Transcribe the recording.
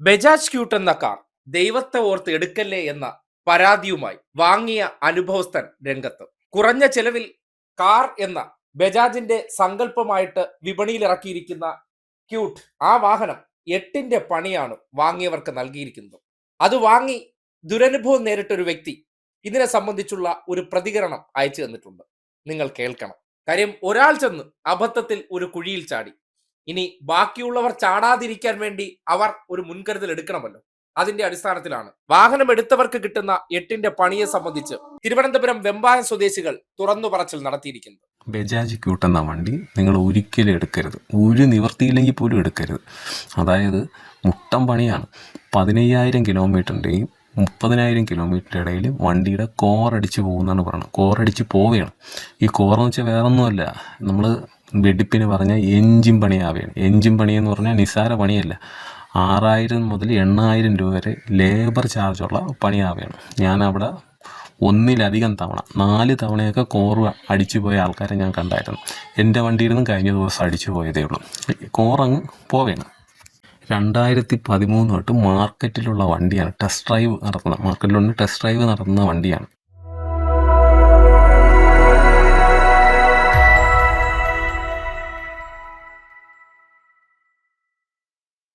Bajaj cute എന്ന car ദൈവത്തെ ഓർത്ത് എടുക്കല്ലേ എന്ന പരാതിയുമായി വാങ്ങിയ അനുഭവസ്ഥൻ രംഗത്ത്. കുറഞ്ഞ ചെലവിൽ കാർ എന്ന ബജാജിന്റെ സങ്കല്പമായിട്ട് വിപണിയിൽ ഇറക്കിയിരിക്കുന്ന ക്യൂട്ട് ആ വാഹനം എട്ടിന്റെ പണിയാണ് വാങ്ങിയവർക്ക് നൽകിയിരിക്കുന്നത്. അത് വാങ്ങി ദുരനുഭവം നേരിട്ട ഒരു വ്യക്തി ഇതിനെ സംബന്ധിച്ചുള്ള ഒരു പ്രതികരണം അയച്ചു തന്നിട്ടുണ്ട്. നിങ്ങൾ കേൾക്കണം. കാര്യം ഒരാൾ ചെന്ന് അബദ്ധത്തിൽ ഒരു കുഴിയിൽ ചാടി. ഇനി ബാക്കിയുള്ളവർ ചാടാതിരിക്കാൻ വേണ്ടി അവർ ഒരു മുൻകരുതൽ എടുക്കണമല്ലോ. അതിന്റെ അടിസ്ഥാനത്തിലാണ്. വാഹനം എടുത്തവർക്ക് കിട്ടുന്ന എട്ടിന്റെ പണിയെ സംബന്ധിച്ച് തിരുവനന്തപുരം വെമ്പായം സ്വദേശികൾ തുറന്നു പറച്ചിൽ നടത്തിയിരിക്കുന്നത് ബജാജ് കൂട്ടുന്ന വണ്ടി നിങ്ങൾ ഒരിക്കലും എടുക്കരുത്. ഒരു നിവർത്തിയില്ലെങ്കിൽ പോലും എടുക്കരുത്. അതായത് മുട്ടം പണിയാണ്. പതിനയ്യായിരം കിലോമീറ്ററിന്റെയും മുപ്പതിനായിരം കിലോമീറ്റർ ഇടയിൽ വണ്ടിയുടെ കോറടിച്ച് പോകുന്നതാണ് പറയുന്നത് കോറടിച്ച് പോവുകയാണ്. ഈ കോറെന്ന് വെച്ചാൽ വേറൊന്നുമല്ല. നമ്മൾ വെടിപ്പിന് പറഞ്ഞാൽ എഞ്ചിൻ പണിയാവുകയാണ് എഞ്ചിൻ പണി എന്ന് പറഞ്ഞാൽ നിസ്സാര പണിയല്ല. ആറായിരം മുതൽ എണ്ണായിരം രൂപ വരെ ലേബർ ചാർജുള്ള പണിയാവുകയാണ് ഞാനവിടെ ഒന്നിലധികം തവണ നാല് തവണയൊക്കെ കോറ് അടിച്ചു പോയ ആൾക്കാരെ ഞാൻ കണ്ടായിരുന്നു. എന്റെ വണ്ടിയിൽ നിന്നും കഴിഞ്ഞ ദിവസം അടിച്ചു പോയതേ ഉള്ളൂ. കോറങ്ങ് പോവേണം. രണ്ടായിരത്തി പതിമൂന്ന് തൊട്ട് മാർക്കറ്റിലുള്ള വണ്ടിയാണ്. ടെസ്റ്റ് ഡ്രൈവ് നടത്തുന്നത് മാർക്കറ്റിലുണ്ട് ടെസ്റ്റ് ഡ്രൈവ് നടത്തുന്ന വണ്ടിയാണ്.